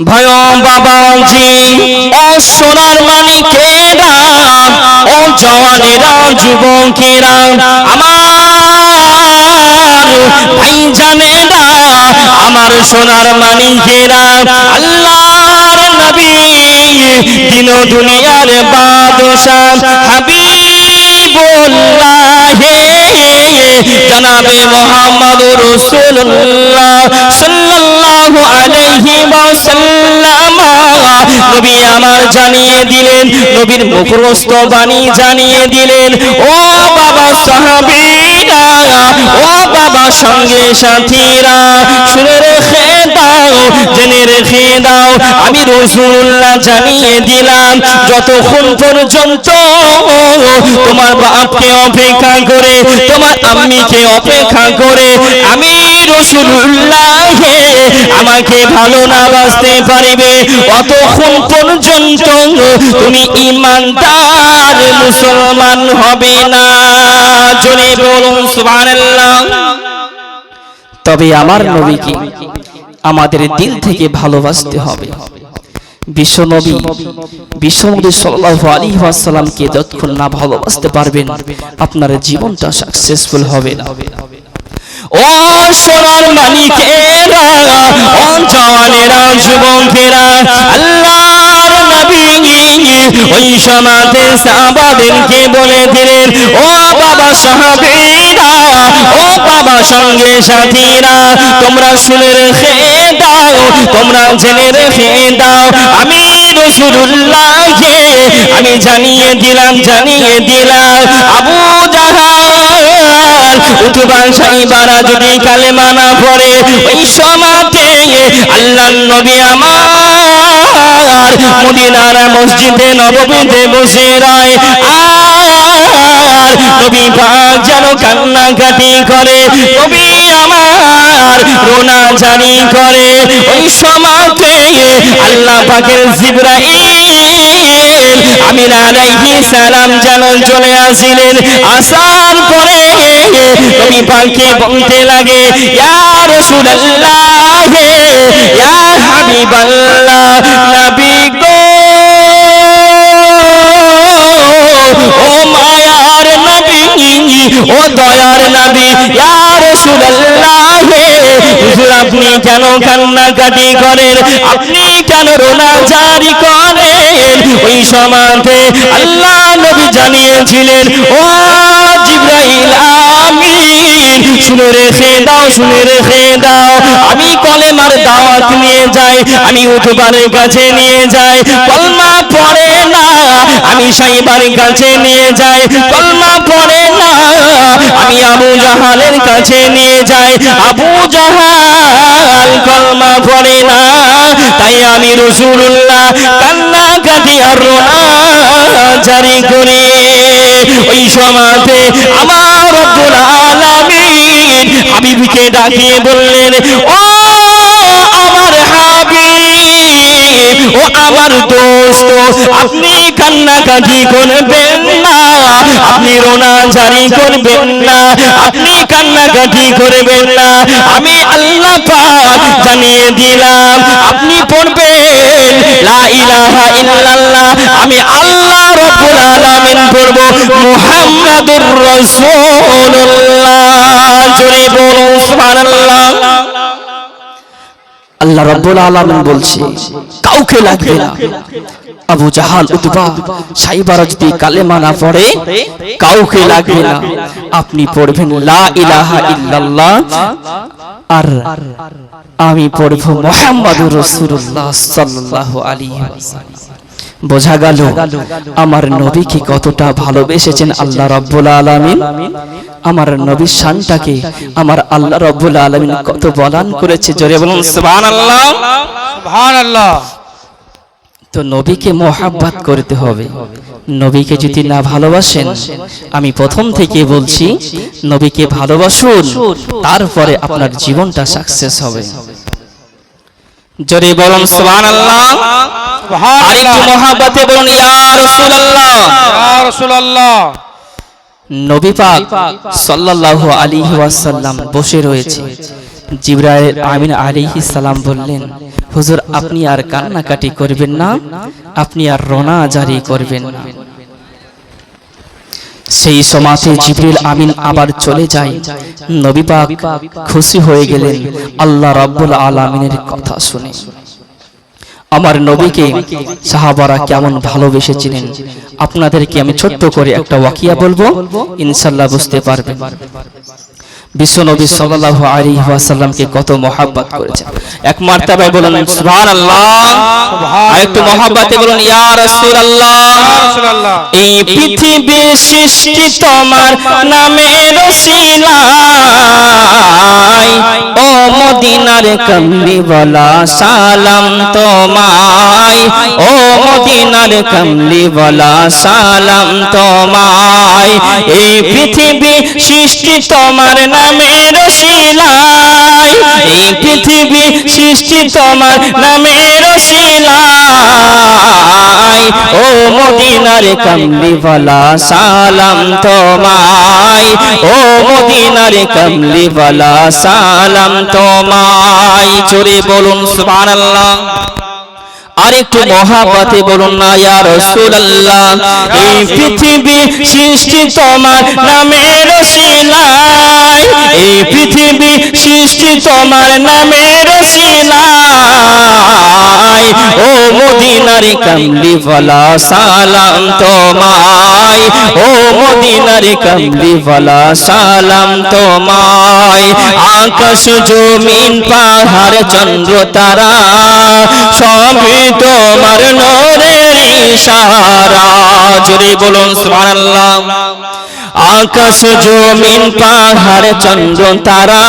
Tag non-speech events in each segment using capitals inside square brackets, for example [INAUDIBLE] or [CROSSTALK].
ভয় বাবাজি ও সোনার মানিকেরা ও জওয়ানেরা যুবকেরা আমার ভাই জানেরা, আমার সোনার মানিকেরা আল্লাহর নবী দিন দুনিয়ার বাদশাহ হাবিবুল্লাহ, জনাবে মোহাম্মদ রাসূলুল্লাহ সাল্লাল্লাহু আলাইহি নবী আমার জানিয়ে দিলেন, নবীর মুখরস্ত বাণী জানিয়ে দিলেন, ও বাবা ও বাবা সঙ্গে সাথীরা, শুনে রেখে দাও, জেনে রেখে দাও, আমি রসুল্লাহ জানিয়ে দিলাম, যতক্ষণ পর্যন্ত তোমার বাপকে অপেক্ষা করে, তোমার আম্মিকে অপেক্ষা করে, আমি রসুল্লাহ আমাকে ভালো না বাঁচতে পারিবে। অতক্ষণ পর্যন্ত তুমি ইমানদার মুসলমান হবে না। বলুন তবে আমার নবীকে আমাদের দিল থেকে ভালোবাসতে হবে। বিশ্বনবী বিশ্বনবী সাল্লাল্লাহু আলাইহি যতক্ষণ না ভালোবাসতে পারবেন, আপনার জীবনটা সাকসেসফুল হবে না। ও সোনার মালিকেরা জওয়ানেরা যুবকেরা আল্লাহর নবী ওই সমাজে সাহাবাদেরকে বলে দিলেন, ও বাবা সাহাবীরা, ও বাবা সঙ্গে সাথীরা, তোমরা শুনে রেখে দাও, তোমরা জেনে রেখে দাও, আমি রসুল্লাহকে আমি জানিয়ে দিলাম জানিয়ে দিলাম, আবু জাহাল উঠবা সাইবারা যদি কালেমা না পড়ে, ওই সমাতে আল্লাহ নবী আমার। মদিনার মসজিদে নবমীতে বসে রায়। আর নবী পাক যেন কান্নাকাটি করে আমার রোনা করে। ওই আল্লাহ পাকের সালাম যেন চলে আসিলেন। আসার বলতে লাগে, ইয়া রাসূলুল্লাহ, ইয়া হাবিবাল্লাহ, নবী গো, ও নবী ও দয়ার নবী, ইয়া রাসূলুল্লাহ, হুজুর আপনি কেন কান্নাকাটি করেন? আপনি কেন রোনা জারি করেন? ওই সমাতে আল্লাহ নবী জানিয়েছিলেন, ও জিব্রাইল আমিন, শুনে রেখে দাও, শুনে রেখে দাও। আমি কলেমার দাওয়াত নিয়ে যাই, আমি উঠবারের কাছে নিয়ে যাই। কলমা আমি সাইবার কাছে নিয়ে যাই, কলমা পড়ে না। আমি আবু জাহালের কাছে নিয়ে যাই, আবু জাহাল কলমা পড়ে না। তাই আমি রসুল্লাহ কান্না কাটি আর জারি করে। ওই সমাতে আমার আলামিন হাবিবকে ডাকিয়ে বললেন, ও ও আমার দোস্ত, আপনি কান্নাকাটি করবেন না, আপনি রোনা জারি করবেন না, আপনি কান্নাকাটি করবেন না, আমি আল্লাহ পাক জানিয়ে দিলাম, আপনি পড়বেন, লা ইলাহা ইল্লাল্লাহ, আমি আল্লাহ রাব্বুল আলামিন পড়ব, মুহাম্মাদুর রাসূলুল্লাহ, জোরে বলুন সুবহানাল্লাহ। আল্লাহ রাব্বুল আলামিন বলছে, কাউকে লাগবে না। আবু জাহাল, উতবা সাইবার যদি কালেমা না পড়ে কাউকে লাগবে না। আপনি পড়বেন, লা ইলাহা ইল্লাল্লাহ। আর আমি পড়ব মুহাম্মাদুর রাসূলুল্লাহ সাল্লাল্লাহু আলাইহি ওয়াসাল্লাম। বোঝা গেল আমার নবীকে কতটা ভালোবেসেছেন আল্লাহ রাব্বুল আলামিন? আমার নবীর শানটাকে আমার আল্লাহ রব্বুল আলামিন কত বলান করেছে জোরে বলুন সুবহানাল্লাহ। সুবহানাল্লাহ। তো নবীকে মোহাব্বত করতে হবে। নবীকে যদি না ভালোবাসেন আমি প্রথম থেকে বলছি নবীকে ভালোবাসুন তারপরে আপনার জীবনটা সাকসেস হবে। জোরে বলুন সুবহানাল্লাহ। আর একটু মোহাব্বতে বলুন ইয়া রাসূলুল্লাহ। ইয়া রাসূলুল্লাহ। নবী পাক সাল্লাল্লাহু আলাইহি ওয়াসাল্লাম বসে রয়েছে। জিব্রাইল আমিন আলাইহিস সালাম বললেন হুজুর আপনি আর কান্নাকাটি করবেন না আপনি আর রোনা জারি করবেন না। সেই সমাজে জিবরিল আমিন আবার চলে যায়। নবী পাক খুশি হয়ে গেলেন। আল্লাহ রাব্বুল আলামিনের কথা শুনে। আমার নবীকে সাহাবারা কেমন ভালোবেসেছিলেন? আপনাদেরকে আমি ছোট্ট করে একটা ওয়াকিয়া বলব ইনশাল্লাহ বুঝতে পারবেন। বিশ্ব নবী সাল্লাল্লাহু আলাইহি ওয়াসাল্লামকে কত মহাব্বত করেছেন। এক মার্তাবায় বলুন, সুবহানাল্লাহ। আর একটু মহাব্বতে বলুন, ইয়া রাসূলুল্লাহ। এই পৃথিবী সৃষ্টি তোমার নামের শিলায় ও মদিনার কমলি বলা সালাম তোমায়, ও মদিনার কমলি বলা সালাম তোমায়। এই পৃথিবী সৃষ্টি তোমার নামের শিলায়। এই পৃথিবী সৃষ্টি তোমার নামের শিলায়। ও মদিনার কমলিওয়ালা সালাম তোমায়। ও মদিনার কমলিওয়ালা সালাম তোমায়। জোরে বলুন, সুবহানাল্লাহ। আরেকটু মহাপাতে বলুন না, ইয়া রাসূলুল্লাহ, এই পৃথিবী সৃষ্টি তোমার নামের শিলায় এই পৃথিবী সৃষ্টি তোমার নামের শিলায় ও মদিনার কামলিওয়ালা সালাম তোমায়। ও মদিনার কামলিওয়ালা সালাম তোমায়। আকাশ, জমিন, পাহাড়, চন্দ্র, তারা সবই তোমার নোরের ইশারা। জোরে বলুন, সুবহানাল্লাহ। আকাশ, জমিন, পাহাড়, চন্দ্র, তারা,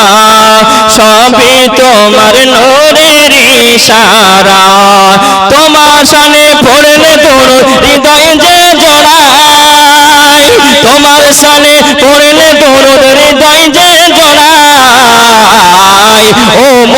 সবই তোমার নোরের ইশারা। তোমার সানে পড়লে তোর হৃদয় যে জড়ায়। তোমার সানে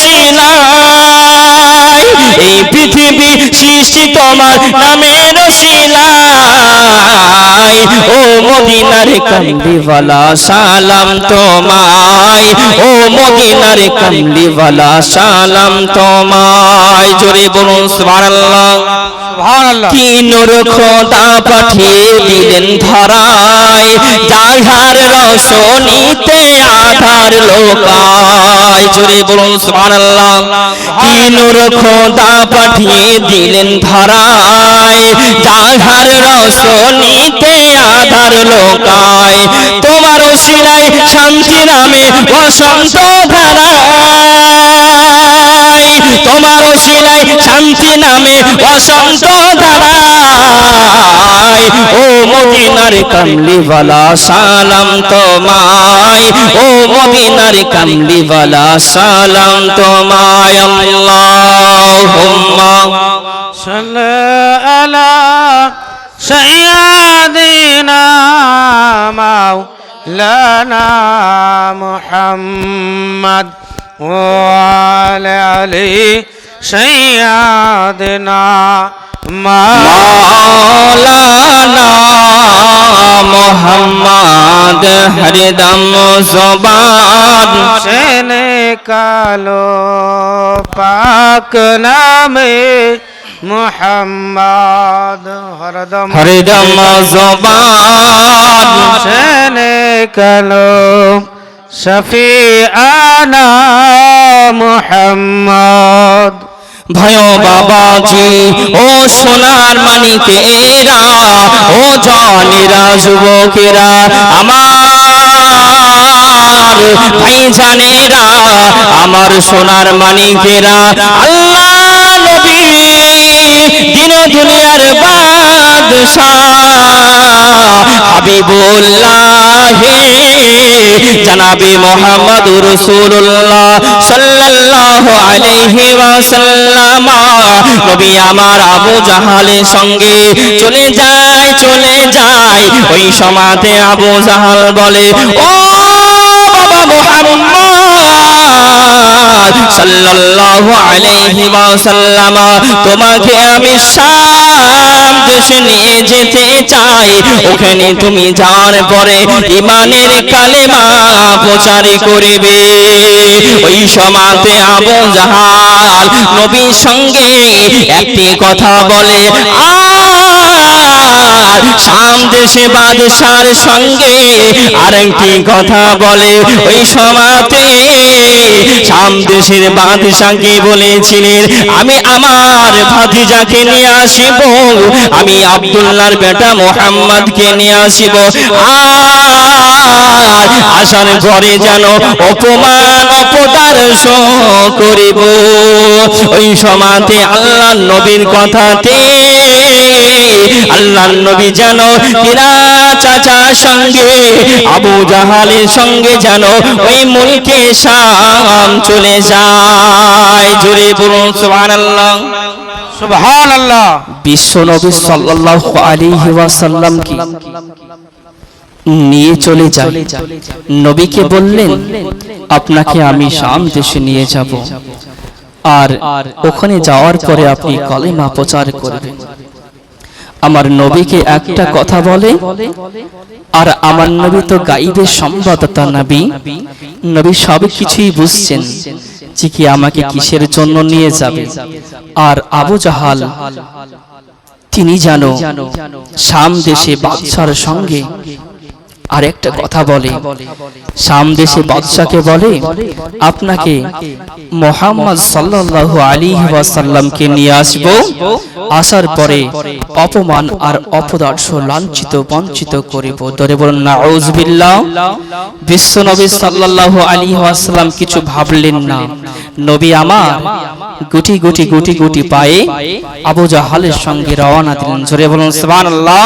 শিলায় এই পৃথিবী সৃষ্টি তোমার নামের শিলায় ও মদিনার কামলিওয়ালা, সালাম তোমায়। ও মদিনার কামলিওয়ালা, সালাম তোমায়। জোরে বলুন সুবহানাল্লাহ। কি নূর খোদা পাঠিয়ে দিলেন আধার লোকায়। কি দিলেন ধরায় আধার লোকায়। তোমার শিলায় শান্তি নামে বসন্ত ধারায়। তোমার ওসিলায় শান্তি নামে বসন্ত দাঁড়ায় ও মদিনার কামলিওয়ালা, সালাম তোমায়। ও মদিনার কামলিওয়ালা, সালাম তোমায়। আল্লাহুম্মা সাল্লা আলা সাইয়্যিদিনা মাওলানা মুহাম্মদ وعلى علي سيدنا মাওলানা মোহাম্মদ হরিদম জবান সেনে কালো পাক নামে মোহাম্মদ হরদম হরিদম জবান সেনে কালো শফি আনা মোহাম্মদ। ভয় বাবাজি ও সোনার মানিকেরা ও জনেরা যুবকেরা আমার ভাই জানেরা আমার সোনার মানিকেরা। আল্লাহ নবী দিন দুনিয়ার বাদশাহ হাবিবুল্লাহ, জনাবি মোহাম্মদ রসুল্লাহ সাল্লাল্লাহু আলাইহি ওয়াসাল্লাম। নবী আমার আবু জাহালের সঙ্গে চলে যায় চলে যায়। ওই সমাতে আবু জাহাল বলে, ও বাবা মোহাম্মদ মোহাম্মদ সাল্লাল্লাহু আলাইহি ওয়াসাল্লাম, তোমাকে আমি শাম দেশে নিয়ে যেতে চাই। ওখানে তুমি যাওয়ার পরে ইমানের কালেমা প্রচার করবে। ওই সমাতে আবু জাহাল নবীর সঙ্গে একটি কথা বলে, আর দেশে বাদশার সঙ্গে আরেকটি কথা বলে। ওই সমাতে শাম দেশের বাদশাকে বলেছিলেন? আমি আমার ভাতিজাকে নিয়ে আসিব, আমি আব্দুল্লাহর বেটা মোহাম্মদকে নিয়ে আসিব। আর আসার পরে যেন অপমান অপদার্শ করিব। ওই সমাতে আল্লাহ নবীর কথাতে আল্লাহ নবী যেন কিরা চাচার সঙ্গে আবু জাহালের সঙ্গে যেন ওই মুলকে শাম চলে যায়। বলুন সুবহানাল্লাহ। সুবহানাল্লাহ। বিশ্ব নবী সাল্লাল্লাহু আলাইহি ওয়াসাল্লাম কি নিয়ে চলে নবীকে বললেন আপনাকে আমি শাম দেশে নিয়ে যাব। আর ওখানে যাওয়ার পরে আপনি কলেমা প্রচার করবেন। আমার নবীকে একটা কথা বলে, আর আমার নবী তো গাইবে সম্বাদতা নবী। নবী সব কিছুই বুঝছেন, যে কি আমাকে কিসের জন্য নিয়ে যাবে। আর আবু জাহাল, তিনি জানো, শাম দেশে বাদশার সঙ্গে আর একটা কথা বলে। সামদেশে বাদশাকে বলে আপনাকে মোহাম্মদ সাল্লাল্লাহু আলাইহি ওয়াসাল্লামকে নিয়ে আসব। আসার পরে অপমান আর অপদার্থ লাঞ্ছিত বঞ্চিত করিব। ধরে বলুন নাউজুবিল্লাহ বিশ্ব নবী সাল্লাল্লাহু আলাইহি ওয়াসাল্লাম কিছু ভাবলেন না। নবী আমার গুটি গুটি গুটি গুটি পায়ে আবু জাহালের সঙ্গে রওনা দিলেন। জোরে বলুন, সুবহানাল্লাহ।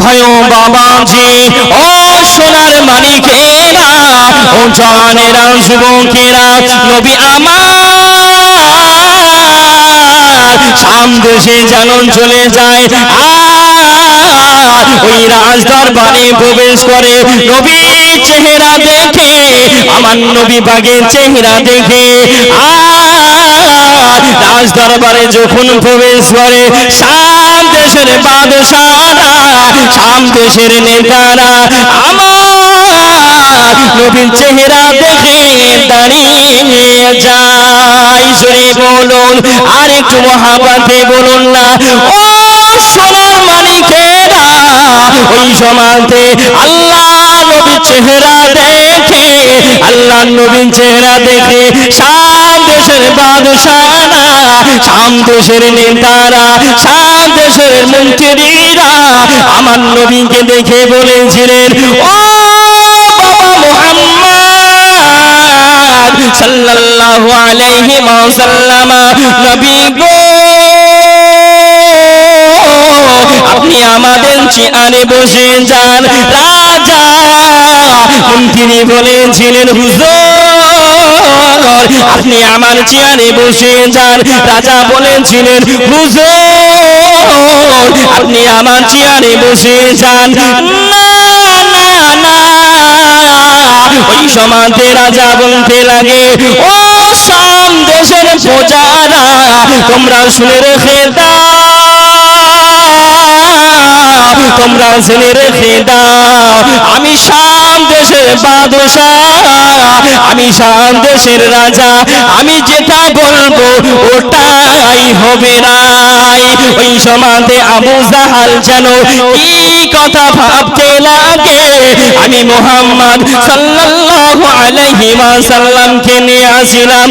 ভয় বাবাজি, ও সোনার মানিকেরা, ও জানেরা যুবকেরা নবী আমার। শাম দেশে যেন চলে যায় আর ওই রাজদরবারে প্রবেশ করে। নবী চেহারা দেখে, আমার নবী বাগের চেহারা দেখে। যখন প্রবেশ করে, শাম দেশের শাম দেশের নেতারা আমার নবীর চেহারা দেখে দাঁড়িয়ে যায়। জোরে বলুন আর একটু মহাবাতে বলুন না। ও ওই আল্লাহ নবীর চেহারা দেখে আল্লাহ নবীর চেহারা দেখে, শাম দেশের বাদশারা শাম দেশের নেতারা, শাম দেশের মন্ত্রীরা আমার নবীকে দেখে বলেছিলেন, ও বাবা মুহাম্মদ সাল্লাল্লাহু আলাইহি ওয়াসাল্লাম, নবী গো আপনি আমাদের চেয়ারে বসে যান। রাজা মন্ত্রী বলেছিলেন, হুজুর, আপনি আমার চেয়ারে বসে যান। রাজা বলেছিলেন, হুজুর, আপনি আমার চেয়ারে বসে যান। না না ওই সমাজে রাজা বলতে লাগে, ও সাম দেশের প্রজারা, তোমরা শুনে রেখে দাও। তোমরা শুনে রেখে দাও, আমি শাম দেশের বাদশাহ, আমি শাম দেশের রাজা, আমি যেটা বলব ওটাই হবে নাই ওই সমাজে আবু জাহাল যেন কি কথা ভাবতে লাগে, আমি মোহাম্মদ সাল্লাল্লাহু আলাইহি ওয়াসাল্লামকে নিয়ে আসিলাম,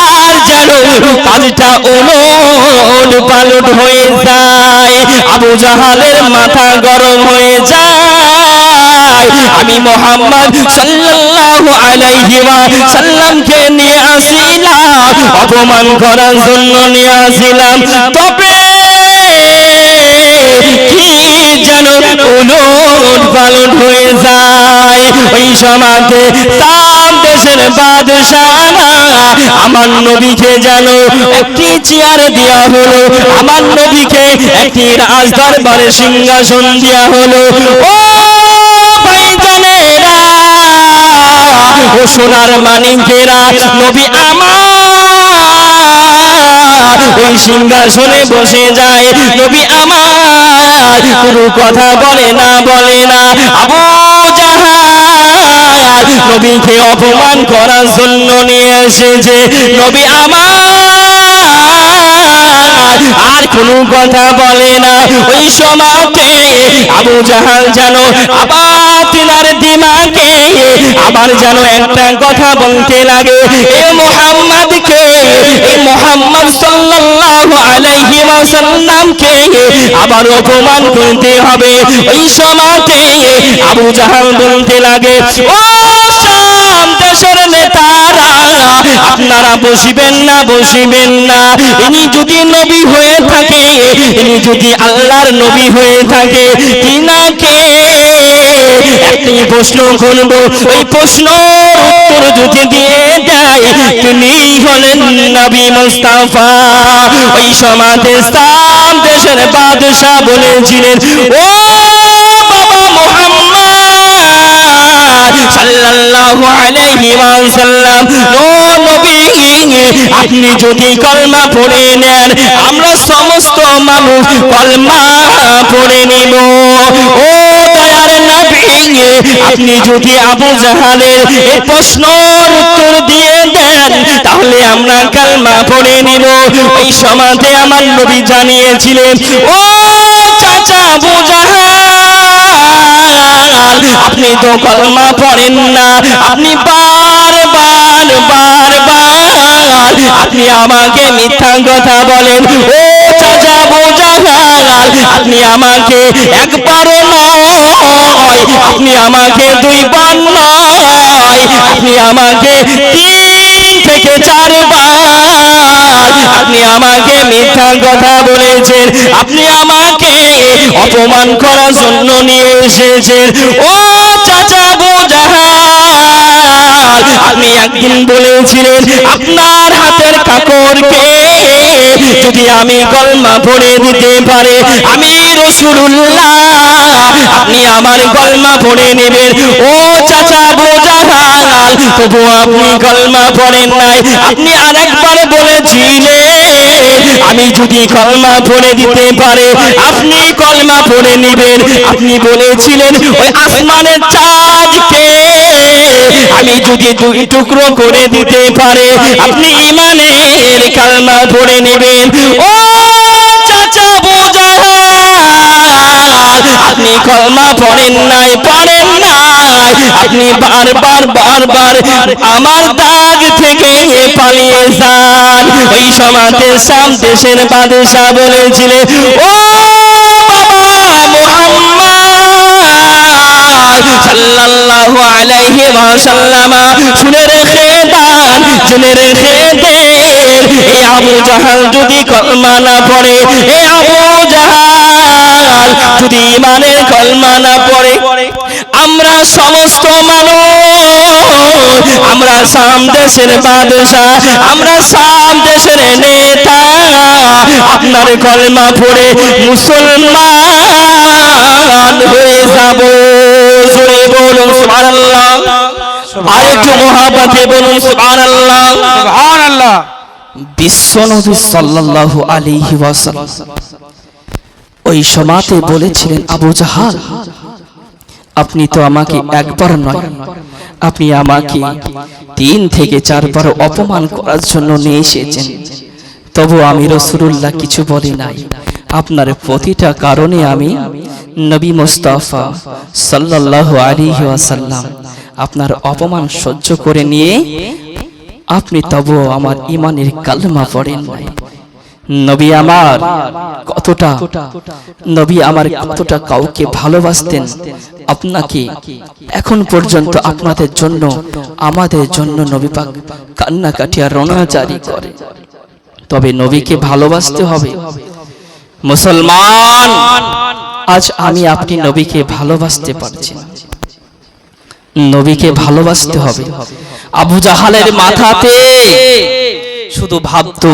আর যেন কাজটা উলট পালট হয়ে [LAUGHS] আবু জাহালের মাথা গরম হয়ে যায়। আমি মোহাম্মদ সাল্লাল্লাহু আলাইহি ওয়াসাল্লামকে নিয়ে আসিলাম, অপমান করার জন্য নিয়ে আসিলাম। তবে কি যেন উলট পালট হয়ে যায়? ওই সমাজে তাম দেশের বাদশারা আমার নবীকে যেন একটি চেয়ার দেওয়া হলো। আমার নবীকে একটি রাজ দরবারে সিংহাসন দেওয়া হলো। ও ভাইজানেরা, ও সোনার মানিকেরা, নবী আমার ওই সিংহাসনে বসে যায়। নবী আমার কোনো কথা বলে না বলে না। আবু জাহাল নবীকে অপমান করার জন্য নিয়ে এসেছে। নবী আমার আর কোনো কথা বলে না। ওই সমাতে আবু জাহাল জানো আবার তিনার দিমাকে আবার যেন একটা কথা বলতে লাগে। এ মোহাম্মদকে এই মোহাম্মদ সাল্লাল্লাহু আলাইহি ওয়াসাল্লামকে আবার অপমান করতে হবে। ওই সমাতে আবু জাহাল বলতে লাগে। ও আপনারা বসিবেন না বসিবেন না। ইনি যদি নবী হয়ে থাকে, ইনি যদি আল্লাহর নবী হয়ে থাকে, তিনাকে একটি প্রশ্ন করব ওই প্রশ্ন উত্তর যদি দিয়ে দেয়, তিনি হলেন নবী মুস্তাফা। ওই সমাজে সাম দেশের বাদশাহ বলেছিলেন, ও সাল্লাল্লাহু আলাইহি ওয়াসাল্লাম। ও নবী, আপনি যদি কলমা পড়ে নেন, আমরা সমস্ত মানুষ কলমা পড়ে নিব। ও দয়ার নবী, আপনি যদি আবু জাহালের এই প্রশ্নের উত্তর দিয়ে দেন, তাহলে আমরা কালমা পড়ে নিব। ওই সমাজে আমার নবী জানিয়েছিলেন, ও চাচা আবু জাহাল আপনি তো কলমা পড়েন না। আপনি বার বার বার বার আপনি আমাকে মিথ্যা কথা বলেন। ও চাচা আবু জাহাল আপনি আমাকে একবারও নয়। আপনি আমাকে দুইবার নয়। আপনি আমাকে তিন থেকে চারবার। আপনি আমাকে মিথ্যা কথা বলেছেন। আপনি আমাকে অপমান করার জন্য নিয়ে এসেছেন। ও চাচা বুঝাল আপনি একদিন বলেছিলেন, আপনার হাতের কাপড়কে যদি আমি কলমা পড়ে দিতে পারে, আমি রসুল্লাহ আপনি আমার কলমা পড়ে নেবেন। ও চাচা বোঝাল তবু আপনি কলমা পড়েন নাই। আপনি আরেকবার বলেছিলেন, আমি যদি কলমা পড়ে দিতে পারে, আপনি কলমা পড়ে নেবেন। আপনি বলেছিলেন, ওই আসমানের চাঁদকে আমি যদি দুই টুকরো করে দিতে পারে, আপনি ইমানের কালমা পড়ে নেবেন। ও চাচা বোঝাল আপনি কলমা পড়েন নাই পড়েন নাই। আপনি বারবার বারবার আমার দাগ থেকে পালিয়ে যান। ওই সমাজের সাম দেশের বাদশাহ বলেছিলেন, ও সাল্লাল্লাহু আলাইহি ওয়াসাল্লাম। শুনে রেখে দান, শুনে রেখে দেন। এই আবু জাহাল যদি কলমা না পড়ে, এ আবু জাহাল যদি ইমানের কলমা না পড়ে, আমরা সমস্ত মানুষ, আমরা সাম দেশের বাদশাহ, আমরা সাম দেশের নেতা, আপনার কলমা পড়ে মুসলমান। হয়ে যাব জোরে বলুন সুবহানাল্লাহ। আর একটু মহাবাতে বলুন সুবহানাল্লাহ। সুবহানাল্লাহ। বিশ্বনবী সাল্লাল্লাহু আলাইহি ওয়াসাল্লাম ওই সমাতে বলেছিলেন আবু জাহাল আপনি তো আমাকে একবার নয় আপনি আমাকে তিন থেকে চারবার অপমান করার জন্য নিয়ে এসেছেন। তবু আমি রসুল্লাহ কিছু বলি নাই। আপনার প্রতিটা কারণে আমি নবী মুস্তাফা সাল্লাল্লাহু আলাইহি ওয়াসাল্লাম আপনার অপমান সহ্য করে নিয়ে আপনি তবু আমার ইমানের কালমা পড়েন নবী আমার কতটা নবী আমার কতটা কাউকে ভালোবাসতেন, আপনাকে এখন পর্যন্ত আপনাদের জন্য, আমাদের জন্য নবী পাক কান্নাকাটি আর রণাজারি করে। তবে নবীকে ভালোবাসতে হবে। মুসলমান! আজ আমি আপনি নবীকে ভালোবাসতে পারছি নবীকে ভালোবাসতে হবে। আবু জাহালের মাথাতে শুধু ভাবতো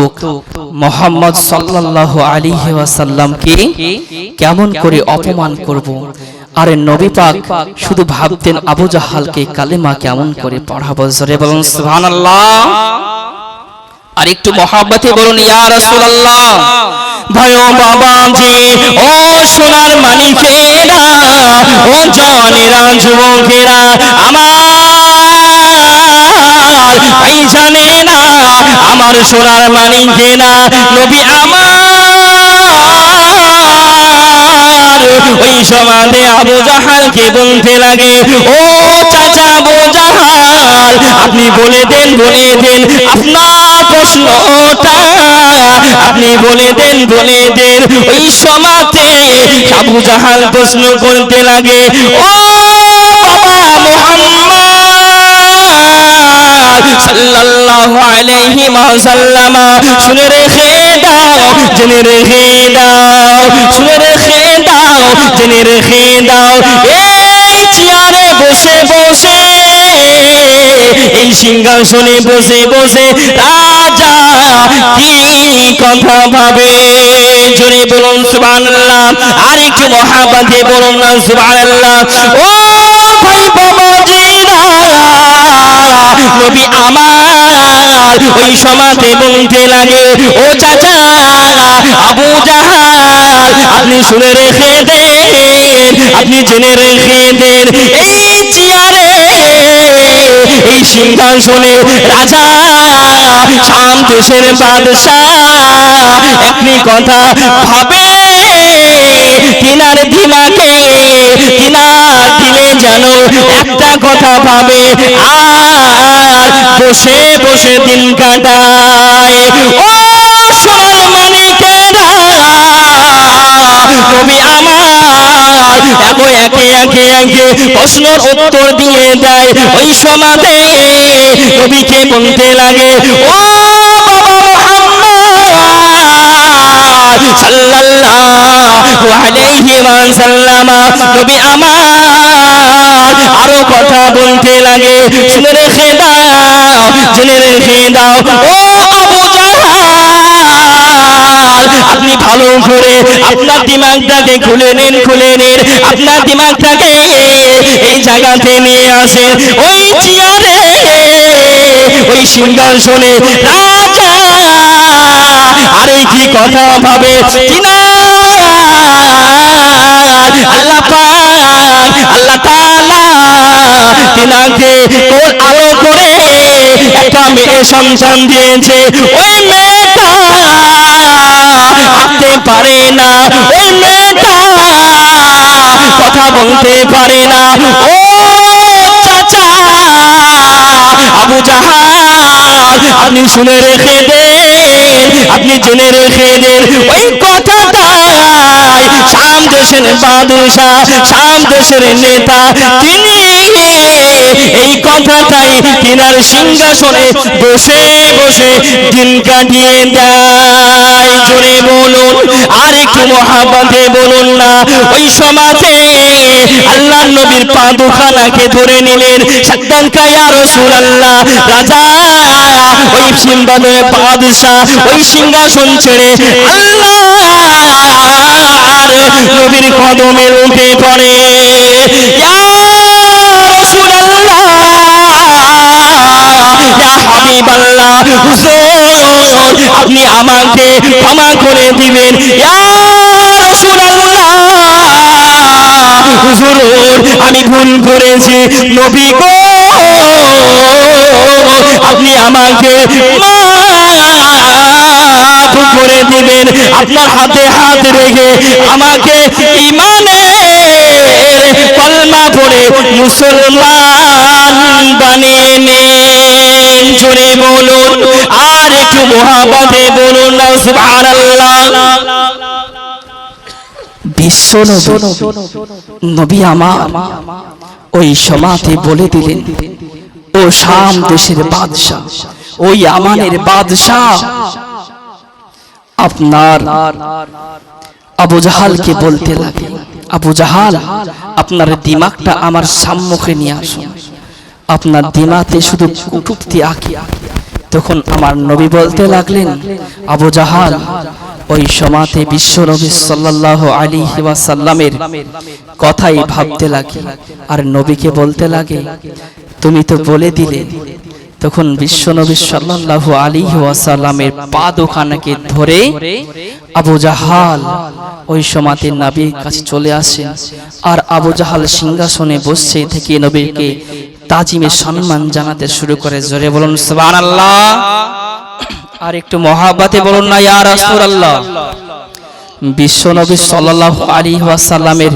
মোহাম্মদ সাল্লাল্লাহু আলাইহি ওয়াসাল্লামকে কেমন করে অপমান করব? আরে নবী পাক, শুধু ভাবতেন আবু জাহালকে কালেমা কেমন করে পড়াবো? জোরে বলুন, সুবহানাল্লাহ! আর একটু মহাব্বতে বলুন, ইয়া রাসূলুল্লাহ ভাই ও বাবাজি, ও সোনার মানিকেরা, ও জওয়ানেরা যুবকেরা, আমার ভাই জানে না আমার সোনার মানিকেরা, নবী আমার। ওই সমাধে আবু জাহালকে বলতে লাগে, ও চাচা আবু জাহাল আপনি বলে দেন বলে দেন আপনার প্রশ্নটা। আপনি বলে দেন বলে দেন, ওই সমাতে আবু জাহাল প্রশ্ন করতে লাগে, ও বাবা মোহাম্মদ সাল্লাল্লাহু আলাইহি শুনে রেখে দাও, জেনে রেখে দাও, শুনে রেখে দাও, জেনে রেখে দাও। এই চেয়ারে বসে বসে এই সিংহাসনে বসে বসে রাজা কি কথা ভাবে জোরে বলুন মহাবাদে বলুন না নবী আমার, ওই সমাতে বলতে লাগে, ও চাচা, আবু জাহাল, আপনি শুনে রেখে দেন, আপনি জেনে রেখে দেন, এই চেয়ারে সিংহাসনে রাজা শাম দেশের বাদশাহ একটি কথা ভাবে। তিনার দিমাকে, তিনার দিলে যেন একটা কথা ভাবে। আর বসে বসে দিন কাটায়। ও সোনার মানিকেরা, নবী আমার এগো একে একে একে প্রশ্নের উত্তর দিয়ে দেয়। ওই সমাধে নবীকে বলতে লাগে, ও আরও কথা বলতে লাগে। শুনে রেখে দাও, জেনে রেখে দাও, ও আপনি ভালো করে আপনার দিমাগটাকে খুলে নিন খুলে নিন। আপনার দিমাগটাকে এই জায়গাতে নিয়ে আসেন। ওই চেয়ারে, ওই সিংহাসনে রাজা। আরে কি কথা ভাবে? আল্লাহ আল্লাহ তিনাকে আলো করে একটা মেয়ে সন্তান দিয়েছে। ওই মেয়েটা পারে না। ওই মেয়েটা কথা বলতে পারে না। ও চাচা আবু জাহাল, আপনি শুনে রেখে দেন, আপনি জেনে রেখে দেন। ওই কথাটাই শাম দেশের বাদশাহ শাম দেশের নেতা, তিনি এই কথাটাই তিনার সিংহাসনে বসে বসে দিন কাটিয়ে দেয়। জোরে বলুন, আর একটু মহাবাদে বলুন না, ওই সমাজে আল্লাহ নবীর পাদুখানাকে ধরে নিলেন। সাদ্দান ছেড়ে উঠে পড়ে। হাবিবাল্লাহ হুজুর, আপনি আমাকে ক্ষমা করে দিবেন। আমি ভুল করেছি। নবী গো, আপনি আমাকে করে দিবেন। আপনার হাতে হাত রেখে আমাকে ইমানের কলমা পড়ে মুসলমান বানিয়ে নেন। জোরে বলুন, আর একটু মহাপদে বলুন না, সুবহানাল্লাহ। বিশ্ব নবী ওই সমাধি বলে দিলেন, ও শাম দেশের বাদশাহ, ওই আমানের বাদশাহ। আপনার আবু জাহালকে বলতে লাগে, আবু জাহাল, আপনার দিমাগটা আমার সম্মুখে নিয়ে আসুন। আপনার দিমাতে শুধু কুটুক্তি আঁকি। তখন আমার নবী বলতে লাগলেন আবু জাহাল ওই সমাতে বিশ্ব নবী সাল্লাল্লাহু আলাইহি ওয়াসাল্লামের কথাই ভাবতে লাগে আর নবীকে বলতে লাগে তুমি তো বলে দিলে। তখন বিশ্ব নবী সাল্লাল্লাহু আলাইহি ওয়াসাল্লামের পা দুখানাকে ধরে আবু জাহাল ওই সমাতে নবীর কাছে চলে আসে আর আবু জাহাল সিংহাসনে বসছে থেকে নবীকে তাজিমে সম্মান জানাতে শুরু করে। জোরে বলুন, সুবহানাল্লাহ। আর একটু মহাব্বাতে বলুন না, ইয়া রাসূলুল্লাহ। বিশ্ব নবী সাল্লাল্লাহু আলাইহি ওয়াসাল্লামের